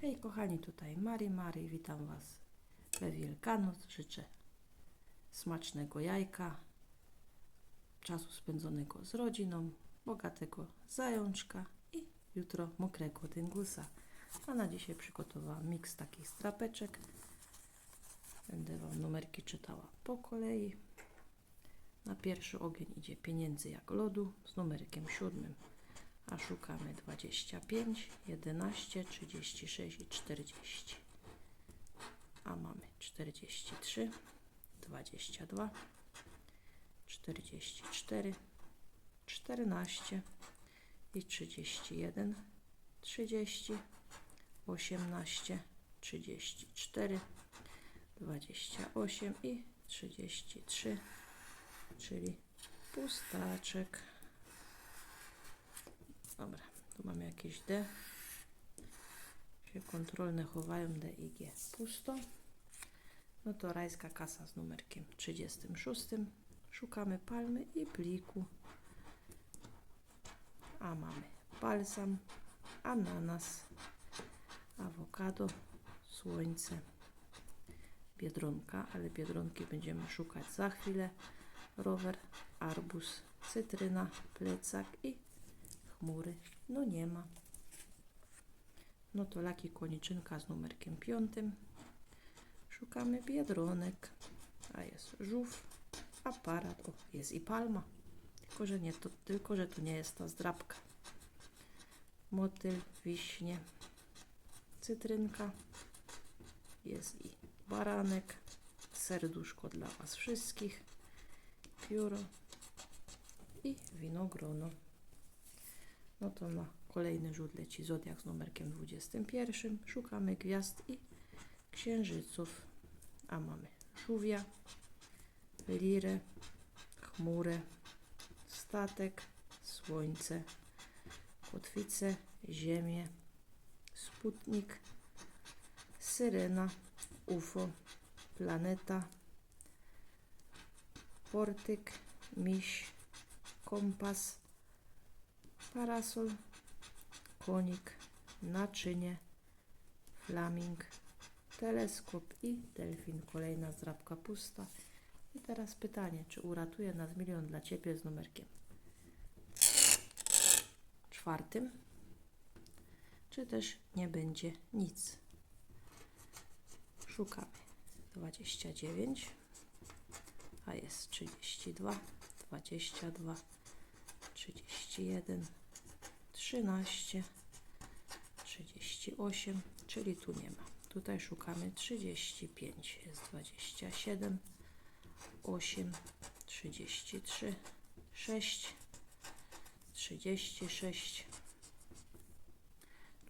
Hej kochani, tutaj Mari Mari, witam Was we Wielkanoc. Życzę smacznego jajka, czasu spędzonego z rodziną, bogatego zajączka i jutro mokrego dyngusa. A na dzisiaj przygotowałam miks takich strapeczek. Będę Wam numerki czytała po kolei. Na pierwszy ogień idzie pieniędzy jak lodu z numerkiem siódmym a szukamy 25, 11, 36 i 40. A mamy 43, 22, 44, 14 i 31, 30, 18, 34, 28 i 33, czyli pustaczek. Dobra, tu mamy jakieś D. Się kontrolne chowają D i G. Pusto. No to rajska kasa z numerkiem 36. Szukamy palmy i pliku. A mamy balsam, ananas, awokado, słońce, biedronka, ale biedronki będziemy szukać za chwilę. Rower, arbuz, cytryna, plecak i chmury. No nie ma. No to laki koniczynka z numerkiem piątym. Szukamy biedronek. A jest żółw, aparat. O, jest i palma. Tylko, że nie to, tylko, że to nie jest ta zdrabka. Motyl, wiśnie, cytrynka. Jest i baranek. Serduszko dla Was wszystkich. Pióro i winogrono. No to na kolejny rzut leci Zodiak z numerkiem 21. Szukamy gwiazd i księżyców. A mamy żółwia, lirę, chmurę, statek, słońce, kotwicę, ziemię, sputnik, syrena, UFO, planeta, portyk, miś, kompas, parasol, konik, naczynie, flaming, teleskop i delfin. Kolejna zdrabka pusta. I teraz pytanie, czy uratuje nas milion dla Ciebie z numerkiem czwartym, czy też nie będzie nic. Szukamy 29, a jest 32, 22, 31, 13, 38, czyli tu nie ma. Tutaj szukamy 35, jest 27, 8, 33, 6, 36.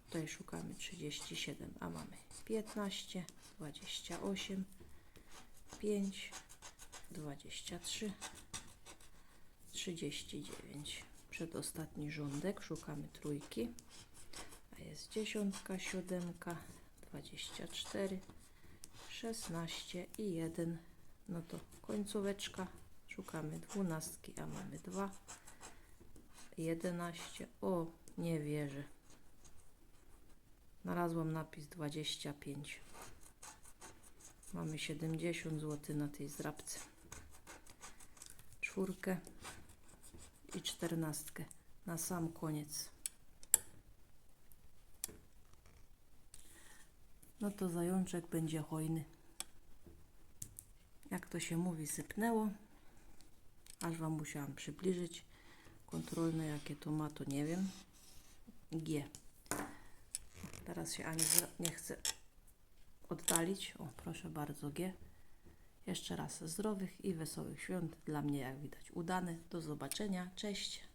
Tutaj szukamy 37, a mamy 15, 28, 5, 23, 39. Przedostatni rządek, szukamy trójki, a jest dziesiątka, siódemka, 24, 16 i 1. No to końcóweczka, szukamy dwunastki, a mamy 2, 11. O, nie wierzę. Znalazłam napis 25. Mamy 70 zł na tej zdrabce. Czwórkę i czternastkę na sam koniec. No to zajączek będzie hojny. Jak to się mówi, sypnęło. Aż Wam musiałam przybliżyć. Kontrolne jakie to ma, to nie wiem. G. Teraz się ani nie chce oddalić. O, proszę bardzo, G. Jeszcze raz zdrowych i wesołych świąt. Dla mnie, jak widać, udane. Do zobaczenia. Cześć.